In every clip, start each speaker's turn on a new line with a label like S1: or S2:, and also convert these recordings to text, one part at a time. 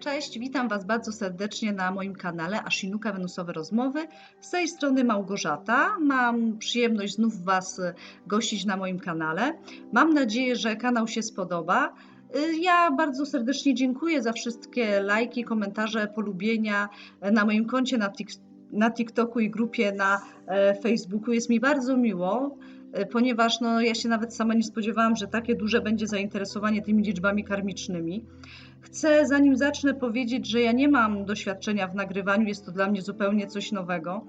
S1: Cześć, witam Was bardzo serdecznie na moim kanale Ashinuka Wenusowe Rozmowy. Z tej strony Małgorzata. Mam przyjemność znów Was gościć na moim kanale. Mam nadzieję, że kanał się spodoba. Y, Ja bardzo serdecznie dziękuję za wszystkie lajki, komentarze, polubienia na moim koncie na, Tik- na TikToku i grupie na e, Facebooku. Jest mi bardzo miło, ponieważ no, ja się nawet sama nie spodziewałam, że takie duże będzie zainteresowanie tymi liczbami karmicznymi. Chcę, zanim zacznę, powiedzieć, że ja nie mam doświadczenia w nagrywaniu, jest to dla mnie zupełnie coś nowego,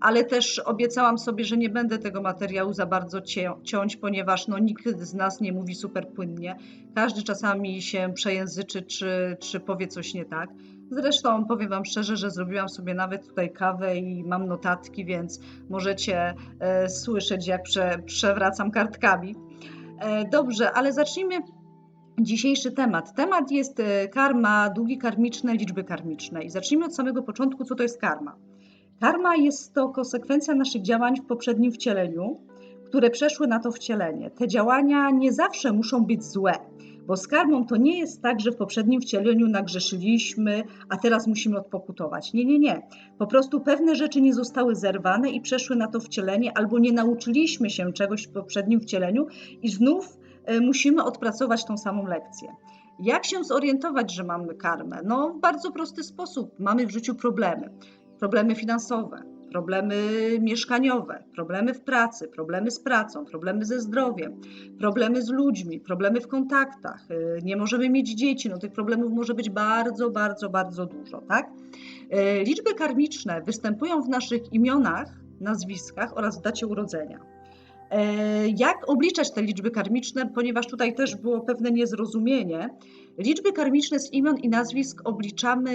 S1: ale też obiecałam sobie, że nie będę tego materiału za bardzo ciąć, ponieważ no, nikt z nas nie mówi super płynnie. Każdy czasami się przejęzyczy, czy, czy powie coś nie tak. Zresztą powiem Wam szczerze, że zrobiłam sobie nawet tutaj kawę i mam notatki, więc możecie e, słyszeć, jak prze, przewracam kartkami. E, dobrze, ale zacznijmy dzisiejszy temat. Temat jest e, karma, długi karmiczne, liczby karmiczne. I zacznijmy od samego początku, co to jest karma. Karma jest to konsekwencja naszych działań w poprzednim wcieleniu, które przeszły na to wcielenie. Te działania nie zawsze muszą być złe, bo z karmą to nie jest tak, że w poprzednim wcieleniu nagrzeszyliśmy, a teraz musimy odpokutować. Nie, nie, nie. Po prostu pewne rzeczy nie zostały zerwane i przeszły na to wcielenie, albo nie nauczyliśmy się czegoś w poprzednim wcieleniu i znów musimy odpracować tą samą lekcję. Jak się zorientować, że mamy karmę? No, w bardzo prosty sposób. Mamy w życiu problemy. Problemy finansowe, problemy mieszkaniowe, problemy w pracy, problemy z pracą, problemy ze zdrowiem, problemy z ludźmi, problemy w kontaktach. y, Nie możemy mieć dzieci. No, tych problemów może być bardzo, bardzo, bardzo dużo, tak? Y, Liczby karmiczne występują w naszych imionach, nazwiskach oraz w dacie urodzenia. E, Jak obliczać te liczby karmiczne, ponieważ tutaj też było pewne niezrozumienie. Liczby karmiczne z imion i nazwisk obliczamy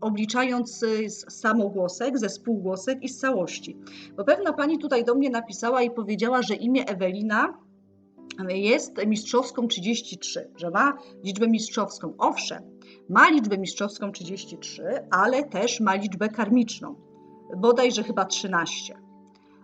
S1: obliczając y, z samogłosek, ze spółgłosek i z całości. Bo pewna pani tutaj do mnie napisała i powiedziała, że imię Ewelina jest mistrzowską 33, że ma liczbę mistrzowską. Owszem, ma liczbę mistrzowską 33, ale też ma liczbę karmiczną. Bodajże chyba 13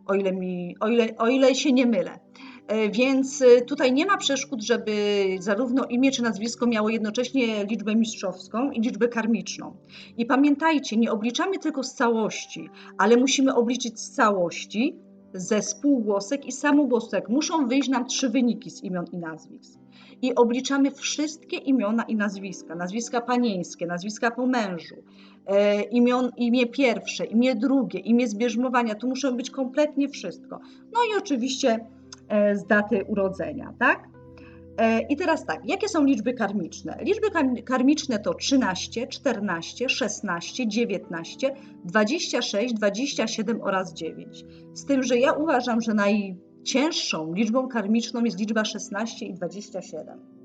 S1: o ile, mi, o ile, o ile się nie mylę. E, Więc e, tutaj nie ma przeszkód, żeby zarówno imię czy nazwisko miało jednocześnie liczbę mistrzowską i liczbę karmiczną. I pamiętajcie, nie obliczamy tylko z całości, ale musimy obliczyć z całości, ze spółgłosek i samogłosek. Muszą wyjść nam trzy wyniki z imion i nazwisk. I obliczamy wszystkie imiona i nazwiska. Nazwiska panieńskie, nazwiska po mężu, imion, imię pierwsze, imię drugie, imię zbierzmowania. Tu muszą być kompletnie wszystko. No i oczywiście e, z daty urodzenia, tak? E, I teraz tak, jakie są liczby karmiczne? Liczby kar- karmiczne to 13, 14, 16, 19, 26, 27 oraz 9. Z tym, że ja uważam, że najcięższą liczbą karmiczną jest liczba 16 i 27.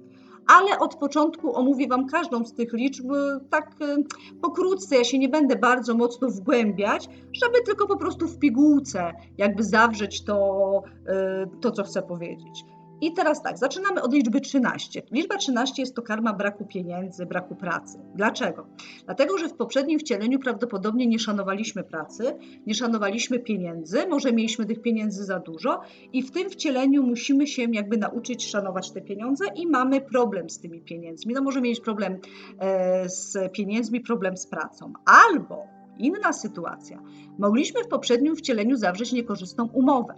S1: Ale od początku omówię Wam każdą z tych liczb e, tak e, pokrótce. Ja się nie będę bardzo mocno wgłębiać, żeby tylko po prostu w pigułce jakby zawrzeć to, e, to co chcę powiedzieć. I teraz tak, zaczynamy od liczby 13. Liczba 13 jest to karma braku pieniędzy, braku pracy. Dlaczego? Dlatego, że w poprzednim wcieleniu prawdopodobnie nie szanowaliśmy pracy, nie szanowaliśmy pieniędzy, może mieliśmy tych pieniędzy za dużo i w tym wcieleniu musimy się jakby nauczyć szanować te pieniądze i mamy problem z tymi pieniędzmi. No może mieć problem e, z pieniędzmi, problem z pracą. Albo inna sytuacja. Mogliśmy w poprzednim wcieleniu zawrzeć niekorzystną umowę.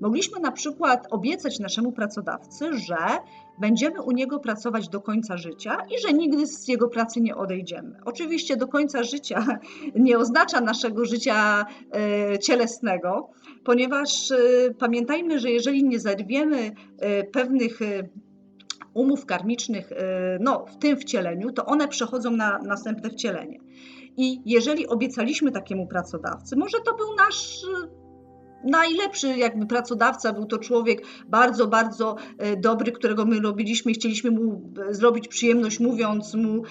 S1: Mogliśmy na przykład obiecać naszemu pracodawcy, że będziemy u niego pracować do końca życia i że nigdy z jego pracy nie odejdziemy. Oczywiście do końca życia nie oznacza naszego życia e, cielesnego, ponieważ e, pamiętajmy, że jeżeli nie zerwiemy e, pewnych umów karmicznych no, w tym wcieleniu, to one przechodzą na następne wcielenie. I jeżeli obiecaliśmy takiemu pracodawcy, może to był nasz e, najlepszy jakby pracodawca, był to człowiek bardzo, bardzo e, dobry, którego my robiliśmy i chcieliśmy mu e, zrobić przyjemność, mówiąc mu,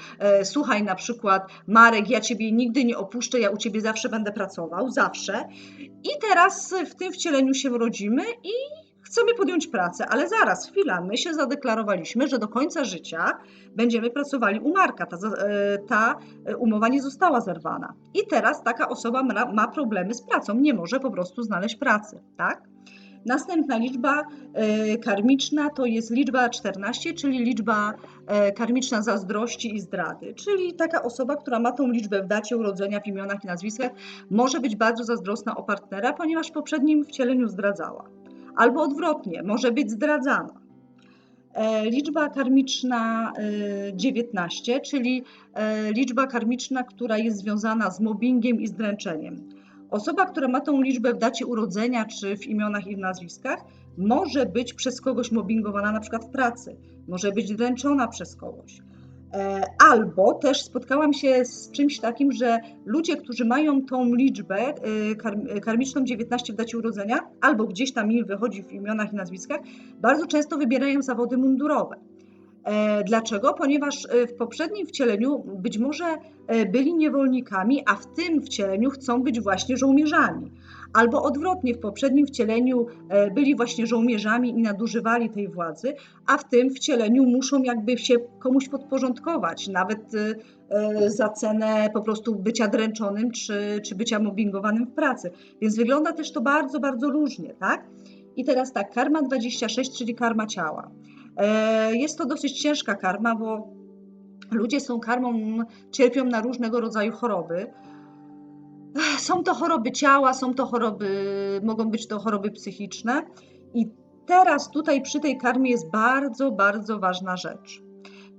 S1: słuchaj na przykład, Marek, ja Ciebie nigdy nie opuszczę, ja u Ciebie zawsze będę pracował, zawsze. I teraz w tym wcieleniu się rodzimy i chcemy podjąć pracę, ale zaraz, chwila, my się zadeklarowaliśmy, że do końca życia będziemy pracowali u Marka, ta, e, ta e, umowa nie została zerwana. I teraz taka osoba ma, ma problemy z pracą, nie może po prostu znaleźć pracy, tak? Następna liczba e, karmiczna to jest liczba 14, czyli liczba karmiczna zazdrości i zdrady. Czyli taka osoba, która ma tą liczbę w dacie urodzenia, w imionach i nazwiskach, może być bardzo zazdrosna o partnera, ponieważ w poprzednim wcieleniu zdradzała. Albo odwrotnie, może być zdradzana. E, liczba karmiczna e, 19, czyli e, liczba karmiczna, która jest związana z mobbingiem i zdręczeniem. Osoba, która ma tą liczbę w dacie urodzenia czy w imionach i w nazwiskach, może być przez kogoś mobbingowana, na przykład w pracy, może być dręczona przez kogoś. E, Albo też spotkałam się z czymś takim, że ludzie, którzy mają tą liczbę e, kar- karmiczną 19 w dacie urodzenia, albo gdzieś tam im wychodzi w imionach i nazwiskach, bardzo często wybierają zawody mundurowe. E, Dlaczego? Ponieważ e, w poprzednim wcieleniu być może e, byli niewolnikami, a w tym wcieleniu chcą być właśnie żołnierzami. Albo odwrotnie, w poprzednim wcieleniu e, byli właśnie żołnierzami i nadużywali tej władzy, a w tym wcieleniu muszą jakby się komuś podporządkować, nawet e, e, za cenę po prostu bycia dręczonym czy, czy bycia mobbingowanym w pracy. Więc wygląda też to bardzo, bardzo różnie, tak? I teraz tak, karma 26, czyli karma ciała. Jest to dosyć ciężka karma, bo ludzie tą karmą cierpią na różnego rodzaju choroby. Są to choroby ciała, są to choroby, mogą być to choroby psychiczne. I teraz tutaj przy tej karmie jest bardzo, bardzo ważna rzecz.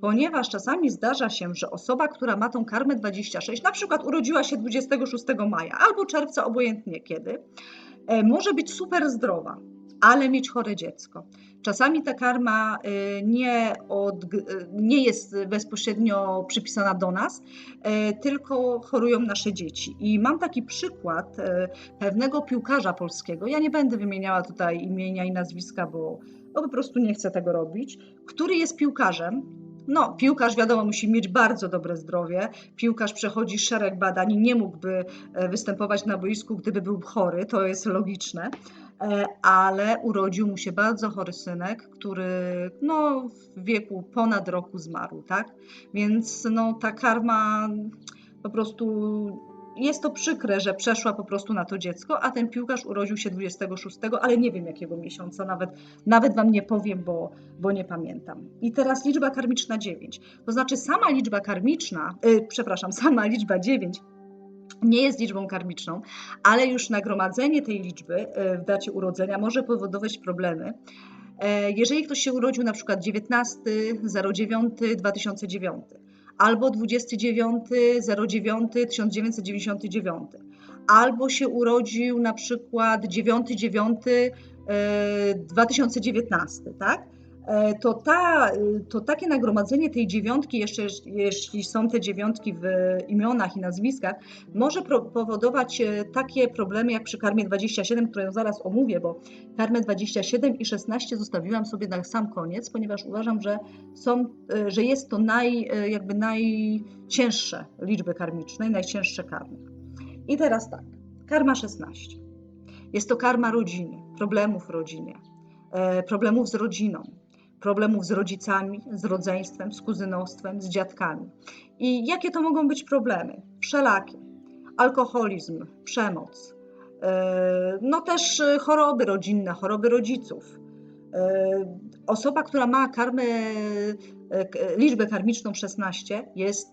S1: Ponieważ czasami zdarza się, że osoba, która ma tą karmę 26, na przykład urodziła się 26 maja albo czerwca, obojętnie kiedy, e, może być super zdrowa, ale mieć chore dziecko. Czasami ta karma y, nie, od, nie jest bezpośrednio przypisana do nas, y, tylko chorują nasze dzieci. I mam taki przykład y, pewnego piłkarza polskiego. Ja nie będę wymieniała tutaj imienia i nazwiska, bo, po prostu nie chcę tego robić, który jest piłkarzem. No, piłkarz wiadomo musi mieć bardzo dobre zdrowie. Piłkarz przechodzi szereg badań i nie mógłby e, występować na boisku, gdyby był chory, to jest logiczne ale urodził mu się bardzo chory synek, który no, w wieku ponad roku zmarł, tak? Więc no, ta karma po prostu jest to przykre, że przeszła po prostu na to dziecko, a ten piłkarz urodził się 26, ale nie wiem jakiego miesiąca, nawet, nawet wam nie powiem, bo, bo nie pamiętam. I teraz liczba karmiczna 9. To znaczy sama liczba karmiczna, y, przepraszam, sama liczba 9 nie jest liczbą karmiczną, ale już nagromadzenie tej liczby e, w dacie urodzenia może powodować problemy. E, Jeżeli ktoś się urodził na przykład 19 09 2009 albo 29 09 1999 albo się urodził na przykład 9 9 2019, tak? E, to, ta, to takie nagromadzenie tej dziewiątki, jeszcze jeśli są te dziewiątki w imionach i nazwiskach, może powodować e, takie problemy jak przy karmie 27, którą zaraz omówię, bo karmę 27 i 16 zostawiłam sobie na sam koniec, ponieważ uważam, że, są, e, że jest to naj, jakby najcięższe liczby karmiczne, najcięższe karmy. I teraz tak, karma 16. Jest to karma rodziny, problemów w rodzinie, problemów z rodziną, problemów z rodzicami, z rodzeństwem, z kuzynostwem, z dziadkami. I jakie to mogą być problemy? Wszelakie. Alkoholizm, przemoc, no też choroby rodzinne, choroby rodziców. Osoba, która ma karmę, liczbę karmiczną 16, jest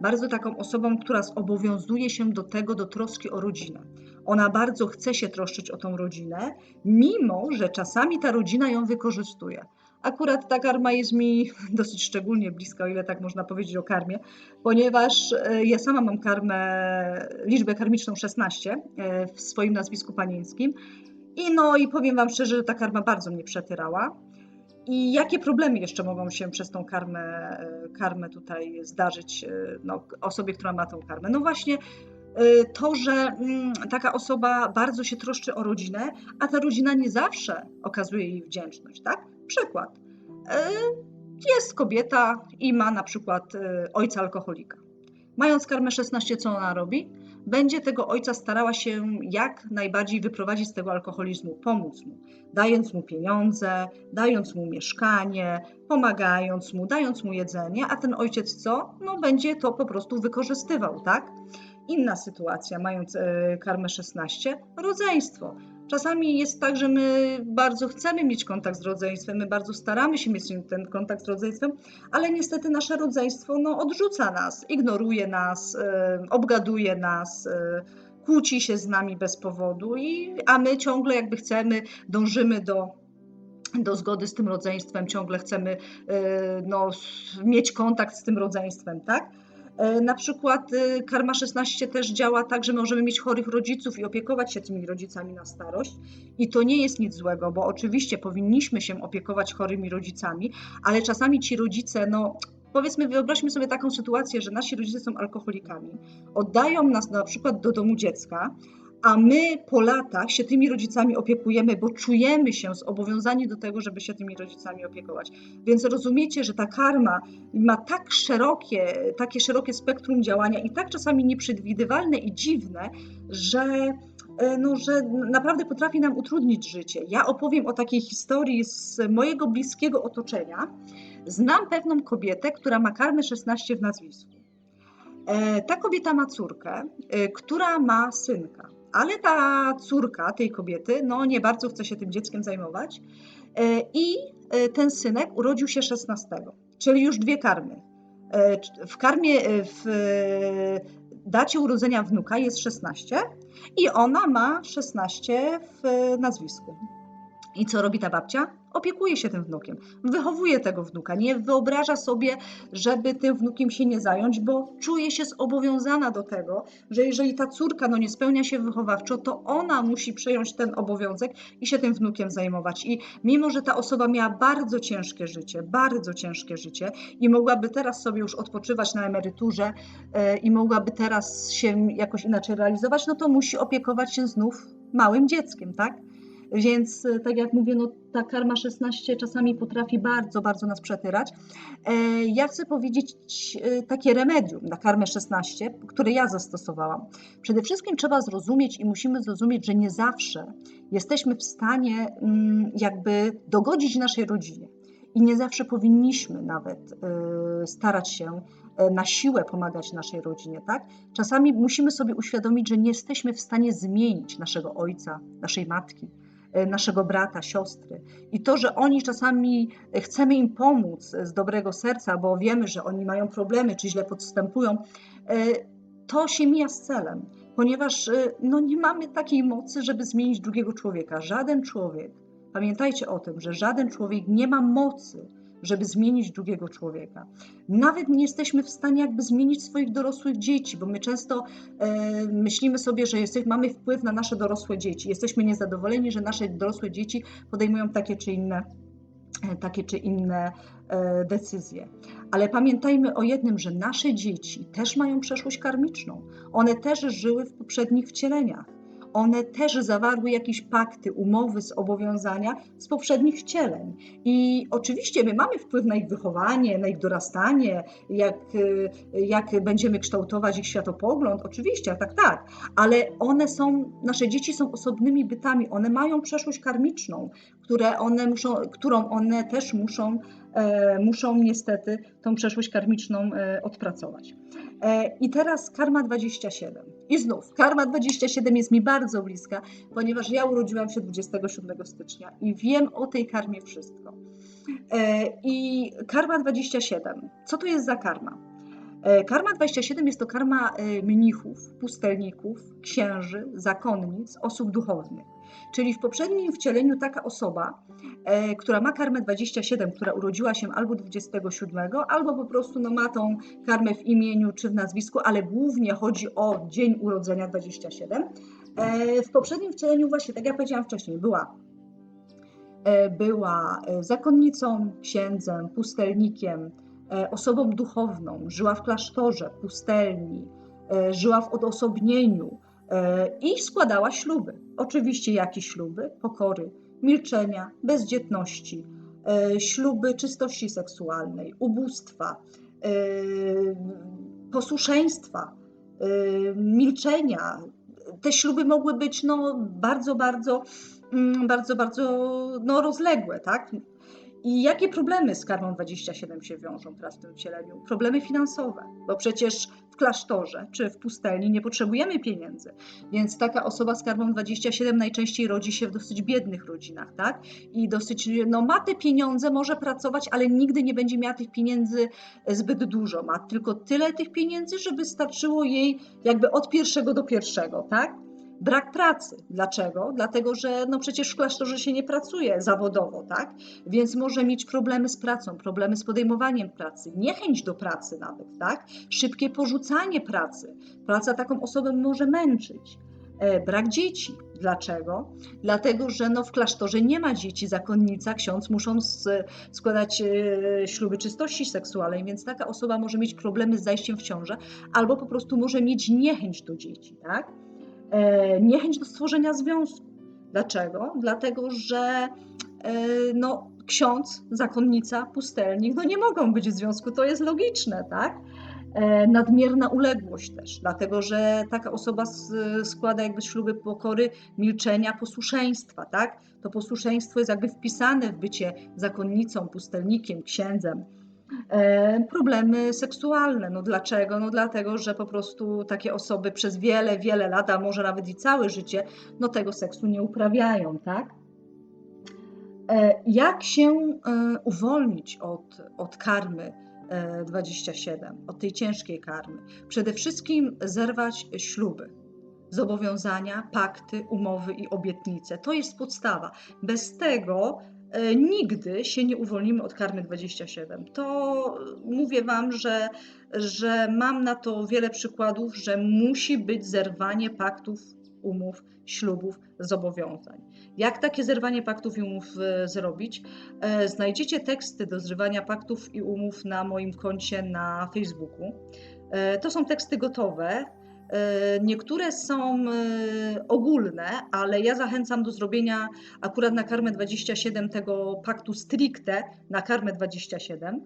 S1: bardzo taką osobą, która zobowiązuje się do tego, do troski o rodzinę. Ona bardzo chce się troszczyć o tą rodzinę, mimo że czasami ta rodzina ją wykorzystuje. Akurat ta karma jest mi dosyć szczególnie bliska, o ile tak można powiedzieć o karmie, ponieważ ja sama mam karmę, liczbę karmiczną 16 w swoim nazwisku panieńskim. I no i powiem Wam szczerze, że ta karma bardzo mnie przetyrała. I jakie problemy jeszcze mogą się przez tą karmę, karmę tutaj zdarzyć no, osobie, która ma tą karmę? No właśnie to, że taka osoba bardzo się troszczy o rodzinę, a ta rodzina nie zawsze okazuje jej wdzięczność, tak? Przykład. Jest kobieta i ma na przykład ojca alkoholika. Mając karmę 16, co ona robi? Będzie tego ojca starała się jak najbardziej wyprowadzić z tego alkoholizmu, pomóc mu, dając mu pieniądze, dając mu mieszkanie, pomagając mu, dając mu jedzenie, a ten ojciec co? No będzie to po prostu wykorzystywał, tak? Inna sytuacja, mając karmę 16, rodzeństwo. Czasami jest tak, że my bardzo chcemy mieć kontakt z rodzeństwem, my bardzo staramy się mieć ten kontakt z rodzeństwem, ale niestety nasze rodzeństwo no, odrzuca nas, ignoruje nas, e, obgaduje nas, e, kłóci się z nami bez powodu, i, a my ciągle jakby chcemy, dążymy do do zgody z tym rodzeństwem, ciągle chcemy e, no, mieć kontakt z tym rodzeństwem, tak? E, Na przykład y, Karma 16 też działa tak, że możemy mieć chorych rodziców i opiekować się tymi rodzicami na starość. I to nie jest nic złego, bo oczywiście powinniśmy się opiekować chorymi rodzicami, ale czasami ci rodzice, no powiedzmy, wyobraźmy sobie taką sytuację, że nasi rodzice są alkoholikami, oddają nas na przykład do domu dziecka, a my po latach się tymi rodzicami opiekujemy, bo czujemy się zobowiązani do tego, żeby się tymi rodzicami opiekować. Więc rozumiecie, że ta karma ma tak szerokie, takie szerokie spektrum działania i tak czasami nieprzewidywalne i dziwne, że e, no, że naprawdę potrafi nam utrudnić życie. Ja opowiem o takiej historii z mojego bliskiego otoczenia. Znam pewną kobietę, która ma karmę 16 w nazwisku. E, Ta kobieta ma córkę, e, która ma synka, ale ta córka tej kobiety no, nie bardzo chce się tym dzieckiem zajmować E, i e, ten synek urodził się 16, czyli już dwie karmy. E, W karmie, w dacie urodzenia wnuka jest 16 i ona ma 16 w nazwisku. I co robi ta babcia? Opiekuje się tym wnukiem, wychowuje tego wnuka, nie wyobraża sobie, żeby tym wnukiem się nie zająć, bo czuje się zobowiązana do tego, że jeżeli ta córka no, nie spełnia się wychowawczo, to ona musi przejąć ten obowiązek i się tym wnukiem zajmować. I mimo, że ta osoba miała bardzo ciężkie życie, bardzo ciężkie życie i mogłaby teraz sobie już odpoczywać na emeryturze e, i mogłaby teraz się jakoś inaczej realizować, no to musi opiekować się znów małym dzieckiem, tak? Więc e, tak jak mówię, no, ta karma 16 czasami potrafi bardzo, bardzo nas przetyrać. E, Ja chcę powiedzieć e, takie remedium na karmę 16, które ja zastosowałam. Przede wszystkim trzeba zrozumieć i musimy zrozumieć, że nie zawsze jesteśmy w stanie mm, jakby dogodzić naszej rodzinie. I nie zawsze powinniśmy nawet starać się na siłę pomagać naszej rodzinie, tak? Czasami musimy sobie uświadomić, że nie jesteśmy w stanie zmienić naszego ojca, naszej matki, naszego brata, siostry. I to, że oni czasami e, chcemy im pomóc z dobrego serca, bo wiemy, że oni mają problemy czy źle podstępują, e, to się mija z celem, ponieważ e, no, nie mamy takiej mocy, żeby zmienić drugiego człowieka. Żaden człowiek, pamiętajcie o tym, że żaden człowiek nie ma mocy, żeby zmienić drugiego człowieka. Nawet nie jesteśmy w stanie jakby zmienić swoich dorosłych dzieci, bo my często e, myślimy sobie, że jesteś, mamy wpływ na nasze dorosłe dzieci. Jesteśmy niezadowoleni, że nasze dorosłe dzieci podejmują takie czy inne, e, takie czy inne e, decyzje. Ale pamiętajmy o jednym, że nasze dzieci też mają przeszłość karmiczną. One też żyły w poprzednich wcieleniach. One też zawarły jakieś pakty, umowy, zobowiązania z poprzednich wcieleń. I oczywiście my mamy wpływ na ich wychowanie, na ich dorastanie, jak, y, jak będziemy kształtować ich światopogląd, oczywiście, tak, tak, ale one są, nasze dzieci są osobnymi bytami, one mają przeszłość karmiczną, które one muszą, którą one też muszą, muszą niestety tą przeszłość karmiczną e, odpracować. E, I teraz karma 27. I znów, karma 27 jest mi bardzo bliska, ponieważ ja urodziłam się 27 stycznia i wiem o tej karmie wszystko. E, I karma 27. Co to jest za karma? E, Karma 27 jest to karma e, mnichów, pustelników, księży, zakonnic, osób duchownych. Czyli w poprzednim wcieleniu taka osoba, e, która ma karmę 27, która urodziła się albo 27, albo po prostu no, ma tą karmę w imieniu czy w nazwisku, ale głównie chodzi o dzień urodzenia 27. E, W poprzednim wcieleniu właśnie, tak jak powiedziałam wcześniej, była e, była e, zakonnicą, księdzem, pustelnikiem, e, osobą duchowną, żyła w klasztorze, pustelni, żyła w odosobnieniu i składała śluby. Oczywiście jakie śluby? Pokory, milczenia, bezdzietności, e, śluby czystości seksualnej, ubóstwa, e, posłuszeństwa, e, milczenia. Te śluby mogły być no, bardzo, bardzo, mm, bardzo, bardzo no, rozległe, tak? I jakie problemy z karmą 27 się wiążą teraz w tym wcieleniu? Problemy finansowe, bo przecież klasztorze czy w pustelni nie potrzebujemy pieniędzy. Więc taka osoba z karmą 27 najczęściej rodzi się w dosyć biednych rodzinach, tak? I dosyć, no ma te pieniądze, może pracować, ale nigdy nie będzie miała tych pieniędzy zbyt dużo. Ma tylko tyle tych pieniędzy, żeby starczyło jej jakby od pierwszego do pierwszego, tak? Brak pracy. Dlaczego? Dlatego, że no przecież w klasztorze się nie pracuje zawodowo, tak? Więc może mieć problemy z pracą, problemy z podejmowaniem pracy, niechęć do pracy nawet, tak? Szybkie porzucanie pracy. Praca taką osobę może męczyć. E, brak dzieci. Dlaczego? Dlatego, że no w klasztorze nie ma dzieci, zakonnica, ksiądz muszą składać e, śluby czystości seksualnej, więc taka osoba może mieć problemy z zajściem w ciążę albo po prostu może mieć niechęć do dzieci, tak? E, niechęć do stworzenia związku. Dlaczego? Dlatego, że e, no, ksiądz, zakonnica, pustelnik no nie mogą być w związku, to jest logiczne, tak? E, nadmierna uległość też, dlatego że taka osoba składa jakby śluby pokory, milczenia, posłuszeństwa, tak? To posłuszeństwo jest jakby wpisane w bycie zakonnicą, pustelnikiem, księdzem. E, problemy seksualne. No dlaczego? No dlatego, że po prostu takie osoby przez wiele, wiele lat, a może nawet i całe życie, no tego seksu nie uprawiają, tak? E, jak się e, uwolnić od, od karmy 27, od tej ciężkiej karmy? Przede wszystkim zerwać śluby zobowiązania, pakty, umowy i obietnice. To jest podstawa. Bez tego nigdy się nie uwolnimy od karmy 27. To mówię Wam, że, że mam na to wiele przykładów, że musi być zerwanie paktów, umów, ślubów, zobowiązań. Jak takie zerwanie paktów i umów e, zrobić? E, znajdziecie teksty do zrywania paktów i umów na moim koncie na Facebooku. To są teksty gotowe, E, niektóre są e, ogólne, ale ja zachęcam do zrobienia akurat na karmę 27 tego paktu stricte na karmę 27.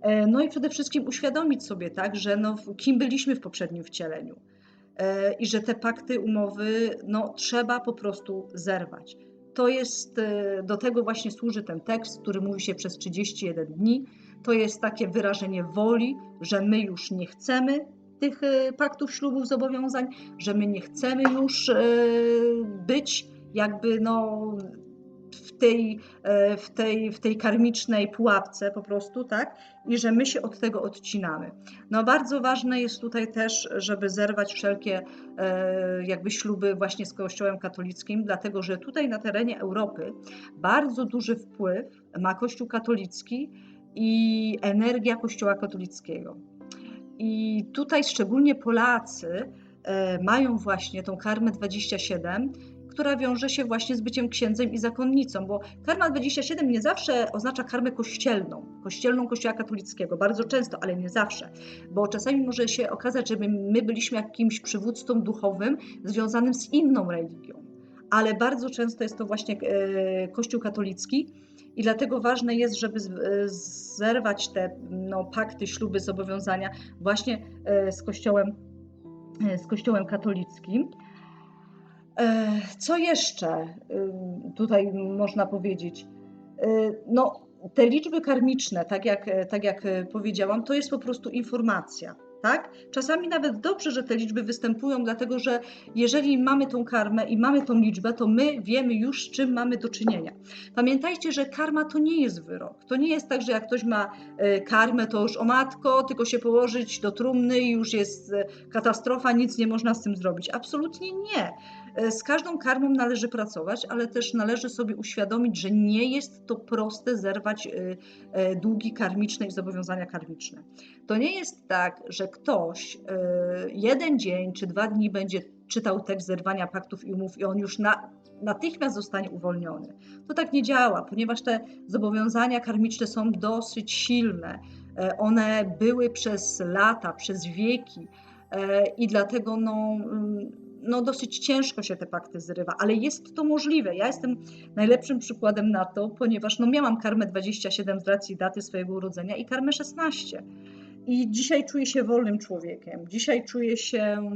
S1: E, no i przede wszystkim uświadomić sobie, tak, że no, kim byliśmy w poprzednim wcieleniu i że te pakty, umowy no, trzeba po prostu zerwać. To jest, do tego właśnie służy ten tekst, który mówi się przez 31 dni. To jest takie wyrażenie woli, że my już nie chcemy tych e, paktów, ślubów, zobowiązań, że my nie chcemy już e, być jakby no w tej, e, w tej, w tej karmicznej pułapce po prostu, tak? I że my się od tego odcinamy. No bardzo ważne jest tutaj też, żeby zerwać wszelkie jakby śluby właśnie z Kościołem katolickim, dlatego że tutaj na terenie Europy bardzo duży wpływ ma Kościół katolicki i energia Kościoła katolickiego. I tutaj szczególnie Polacy e, mają właśnie tą karmę 27, która wiąże się właśnie z byciem księdzem i zakonnicą, bo karma 27 nie zawsze oznacza karmę kościelną, kościelną kościoła katolickiego, bardzo często, ale nie zawsze, bo czasami może się okazać, że my byliśmy jakimś przywódcą duchowym związanym z inną religią, ale bardzo często jest to właśnie e, kościół katolicki, i dlatego ważne jest, żeby zerwać te no, pakty, śluby, zobowiązania właśnie e, z Kościołem, e, z Kościołem katolickim. E, co jeszcze tutaj można powiedzieć? No, te liczby karmiczne, tak jak, tak jak powiedziałam, to jest po prostu informacja tak? Czasami nawet dobrze, że te liczby występują, dlatego że jeżeli mamy tą karmę i mamy tą liczbę, to my wiemy już, z czym mamy do czynienia. Pamiętajcie, że karma to nie jest wyrok. To nie jest tak, że jak ktoś ma e, karmę, to już o matko, tylko się położyć do trumny i już jest e, katastrofa, nic nie można z tym zrobić. Absolutnie nie. E, z każdą karmą należy pracować, ale też należy sobie uświadomić, że nie jest to proste zerwać długi karmiczne i zobowiązania karmiczne. To nie jest tak, że ktoś jeden dzień czy dwa dni będzie czytał tekst zerwania paktów i umów i on już na, natychmiast zostanie uwolniony. To tak nie działa, ponieważ te zobowiązania karmiczne są dosyć silne. E, one były przez lata, przez wieki e, i dlatego no, mm, no dosyć ciężko się te pakty zrywa, ale jest to możliwe. Ja jestem najlepszym przykładem na to, ponieważ no miałam karmę 27 z racji daty swojego urodzenia i karmę 16. I dzisiaj czuję się wolnym człowiekiem. Dzisiaj czuję się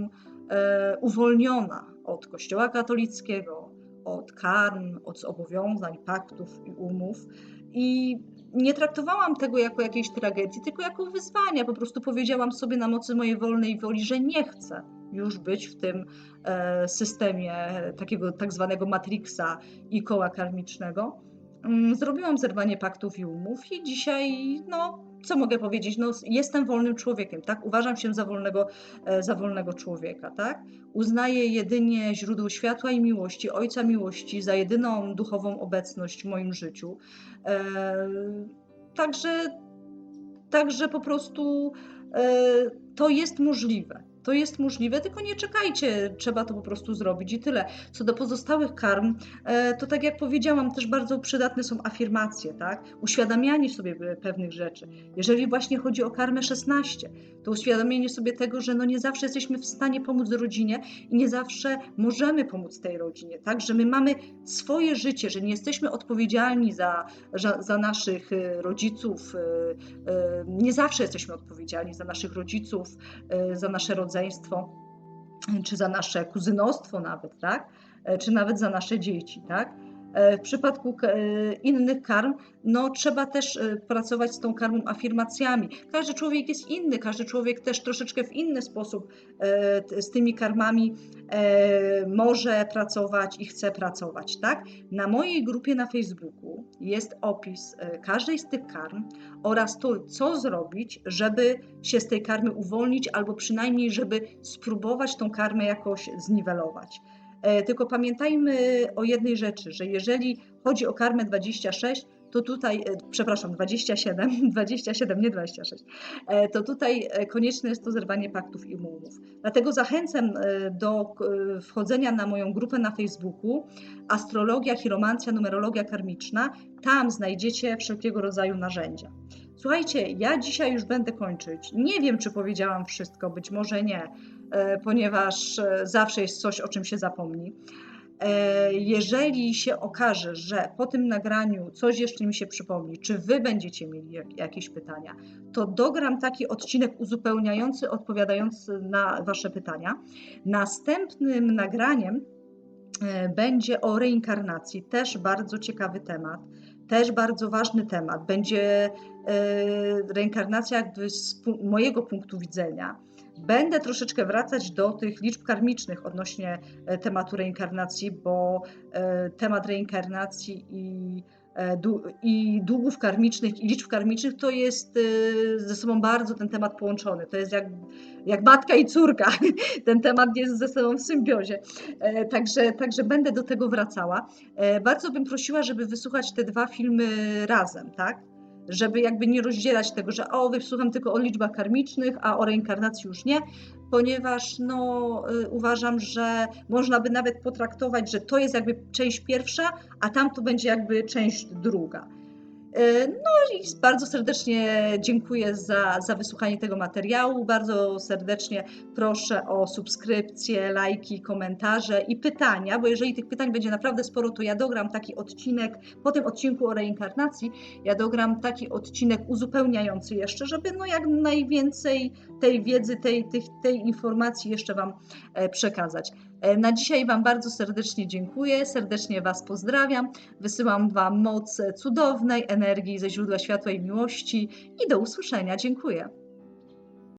S1: e, uwolniona od Kościoła katolickiego, od karm, od zobowiązań, paktów i umów. I nie traktowałam tego jako jakiejś tragedii, tylko jako wyzwania. Po prostu powiedziałam sobie na mocy mojej wolnej woli, że nie chcę już być w tym e, systemie takiego tak zwanego matrixa i koła karmicznego. Mm, Zrobiłam zerwanie paktów i umów i dzisiaj, no, co mogę powiedzieć? No, jestem wolnym człowiekiem, tak? Uważam się za wolnego, e, za wolnego człowieka, tak? Uznaję jedynie źródło światła i miłości, Ojca Miłości, za jedyną duchową obecność w moim życiu. E, Także, także po prostu e, to jest możliwe. To jest możliwe, tylko nie czekajcie, trzeba to po prostu zrobić i tyle. Co do pozostałych karm, e, to tak jak powiedziałam, też bardzo przydatne są afirmacje, tak? Uświadamianie sobie pe- pewnych rzeczy. Jeżeli właśnie chodzi o karmę 16, to uświadomienie sobie tego, że no nie zawsze jesteśmy w stanie pomóc rodzinie i nie zawsze możemy pomóc tej rodzinie, tak? Że my mamy swoje życie, że nie jesteśmy odpowiedzialni za, za, za naszych e, rodziców, e, nie zawsze jesteśmy odpowiedzialni za naszych rodziców, za nasze rodzeństwo, czy za nasze kuzynostwo nawet, tak? E, Czy nawet za nasze dzieci, tak? E, W przypadku e, innych karm, no trzeba też e, pracować z tą karmą afirmacjami. Każdy człowiek jest inny, każdy człowiek też troszeczkę w inny sposób z tymi karmami może pracować i chce pracować, tak? Na mojej grupie na Facebooku jest opis każdej z tych karm oraz to, co zrobić, żeby się z tej karmy uwolnić, albo przynajmniej, żeby spróbować tą karmę jakoś zniwelować. E, Tylko pamiętajmy o jednej rzeczy, że jeżeli chodzi o karmę 26, to tutaj, e, przepraszam, 27, 27, nie 26, e, to tutaj konieczne jest to zerwanie paktów i umów. Dlatego zachęcam do wchodzenia na moją grupę na Facebooku Astrologia, Chiromancja, Numerologia Karmiczna. Tam znajdziecie wszelkiego rodzaju narzędzia. Słuchajcie, ja dzisiaj już będę kończyć. Nie wiem, czy powiedziałam wszystko, być może nie, ponieważ e, zawsze jest coś, o czym się zapomni. E, Jeżeli się okaże, że po tym nagraniu coś jeszcze mi się przypomni, czy wy będziecie mieli jak- jakieś pytania, to dogram taki odcinek uzupełniający, odpowiadający na wasze pytania. Następnym nagraniem e, będzie o reinkarnacji, też bardzo ciekawy temat, też bardzo ważny temat. Będzie e, reinkarnacja jakby z mojego punktu widzenia. Będę troszeczkę wracać do tych liczb karmicznych odnośnie e, tematu reinkarnacji, bo e, temat reinkarnacji i, e, i długów karmicznych i liczb karmicznych to jest ze sobą bardzo ten temat połączony. To jest jak, jak matka i córka. Ten temat jest ze sobą w symbiozie. Także, także będę do tego wracała. Bardzo bym prosiła, żeby wysłuchać te dwa filmy razem, tak? Żeby jakby nie rozdzielać tego, że o, wysłucham tylko o liczbach karmicznych, a o reinkarnacji już nie, ponieważ no, y, uważam, że można by nawet potraktować, że to jest jakby część pierwsza, a tam to będzie jakby część druga. E, No i bardzo serdecznie dziękuję za, za wysłuchanie tego materiału. Bardzo serdecznie proszę o subskrypcje, lajki, komentarze i pytania, bo jeżeli tych pytań będzie naprawdę sporo, to ja dogram taki odcinek, po tym odcinku o reinkarnacji, ja dogram taki odcinek uzupełniający jeszcze, żeby no jak najwięcej tej wiedzy, tej, tej, tej informacji jeszcze Wam e, przekazać. E, Na dzisiaj Wam bardzo serdecznie dziękuję, serdecznie Was pozdrawiam, wysyłam Wam moc cudownej energii ze źródła światła i miłości i do usłyszenia. Dziękuję.